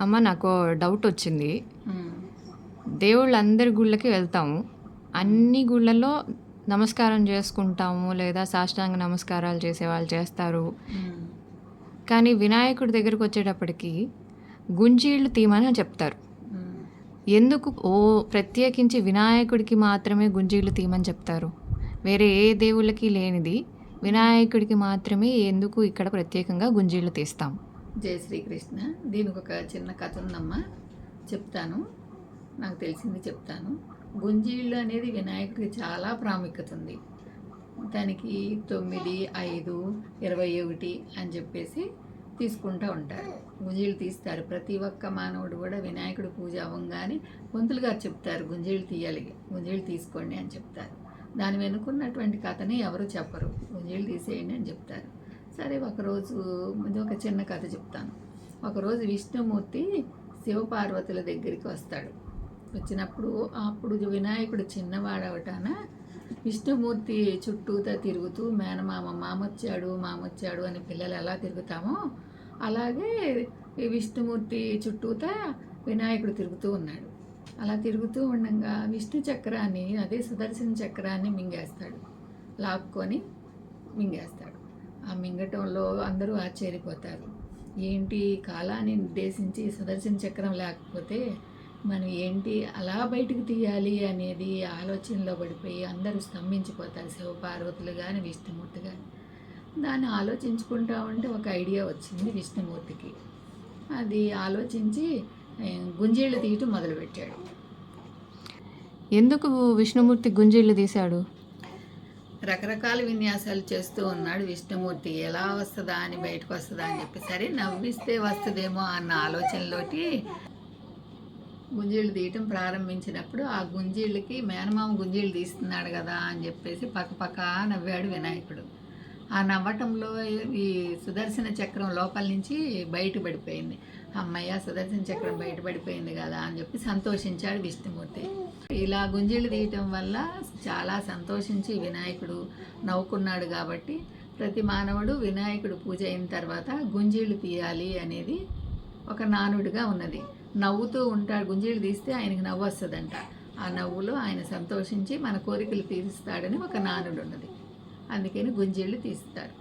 అమ్మ నాకు డౌట్ వచ్చింది. ఉమ్, దేవుళ్ళు అందరి గుళ్ళకి వెళ్తాము. అన్ని గుళ్ళల్లో నమస్కారం చేసుకుంటాము లేదా సాష్టాంగ నమస్కారాలు చేసే వాళ్ళు చేస్తారు. కానీ వినాయకుడి దగ్గరకు వచ్చేటప్పటికి గుంజీళ్ళు తీయమని చెప్తారు. ఎందుకు? ఓ ప్రత్యేకించి వినాయకుడికి మాత్రమే గుంజీళ్ళు తీయమని చెప్తారు. వేరే ఏ దేవుళ్ళకి లేనిది వినాయకుడికి మాత్రమే ఎందుకు ఇక్కడ ప్రత్యేకంగా గుంజీళ్ళు తీస్తాం? జై శ్రీకృష్ణ. దీనికి ఒక చిన్న కథ ఉందమ్మా చెప్తాను. నాకు తెలిసింది చెప్తాను. గుంజీళ్ళు అనేది వినాయకుడికి చాలా ప్రాముఖ్యత ఉంది దానికి తొమ్మిది ఐదు ఇరవై ఒకటి అని చెప్పేసి తీసుకుంటూ ఉంటారు. గుంజీలు తీస్తారు. ప్రతి ఒక్క మానవుడు కూడా వినాయకుడు పూజ అవ్వగానే పంతులు గారు చెప్తారు గుంజీలు తీయాలి గుంజీలు తీసుకోండి అని చెప్తారు. దాని వెనుకున్నటువంటి కథని ఎవరు చెప్పరు. గుంజీలు తీసేయండి అని చెప్తారు. సరే ఒకరోజు ఇది ఒక చిన్న కథ చెప్తాను. ఒకరోజు విష్ణుమూర్తి శివపార్వతుల దగ్గరికి వస్తాడు. వచ్చినప్పుడు అప్పుడు వినాయకుడు చిన్నవాడవటాన విష్ణుమూర్తి చుట్టూతా తిరుగుతూ మేనమామ మామొచ్చాడు మామొచ్చాడు అని పిల్లలు ఎలా తిరుగుతామో అలాగే ఈ విష్ణుమూర్తి చుట్టూతా వినాయకుడు తిరుగుతూ ఉన్నాడు. అలా తిరుగుతూ ఉండగా విష్ణు చక్రాన్ని అదే సుదర్శన చక్రాన్ని మింగేస్తాడు. లాక్కొని మింగేస్తాడు. ఆ మింగటంలో అందరూ ఆశ్చర్యపోతారు. ఏంటి కాలాన్ని నిర్దేశించి సుదర్శన చక్రం లేకపోతే మనం ఏంటి అలా బయటకు తీయాలి అనేది ఆలోచనలో పడిపోయి అందరూ స్తంభించిపోతారు శివపార్వతులు కానీ విష్ణుమూర్తి కానీ దాన్ని ఆలోచించుకుంటా ఉంటే ఒక ఐడియా వచ్చింది విష్ణుమూర్తికి. అది ఆలోచించి గుంజీళ్ళు తీయటం మొదలుపెట్టాడు. ఎందుకు విష్ణుమూర్తి గుంజీళ్ళు తీశాడు? రకరకాల విన్యాసాలు చేస్తూ ఉన్నాడు విష్ణుమూర్తి. ఎలా వస్తుందా అని బయటకు వస్తుందా అని చెప్పి సరే నవ్విస్తే వస్తుందేమో అన్న ఆలోచనలోటి గుంజీళ్ళు తీయటం ప్రారంభించినప్పుడు ఆ గుంజీళ్ళకి మేనమామ గుంజీళ్ళు తీస్తున్నాడు కదా అని చెప్పేసి పక్కపక్క నవ్వాడు వినాయకుడు. ఆ నవ్వటంలో ఈ సుదర్శన చక్రం లోపల నుంచి బయటపడిపోయింది అమ్మయ్య సుదర్శన చక్రం బయటపడిపోయింది కదా అని చెప్పి సంతోషించాడు విష్ణుమూర్తి. ఇలా గుంజీలు తీయటం వల్ల చాలా సంతోషించి వినాయకుడు నవ్వుకున్నాడు కాబట్టి ప్రతి మానవుడు వినాయకుడు పూజ అయిన తర్వాత గుంజీలు తీయాలి అనేది ఒక నానుడిగా ఉన్నది. నవ్వుతూ ఉంటాడు. గుంజీలు తీస్తే ఆయనకి నవ్వు వస్తుందంట. ఆ నవ్వులో ఆయన సంతోషించి మన కోరికలు తీరుస్తాడని ఒక నానుడు ఉన్నది అందుకని గుంజీళ్ళు తీస్తారు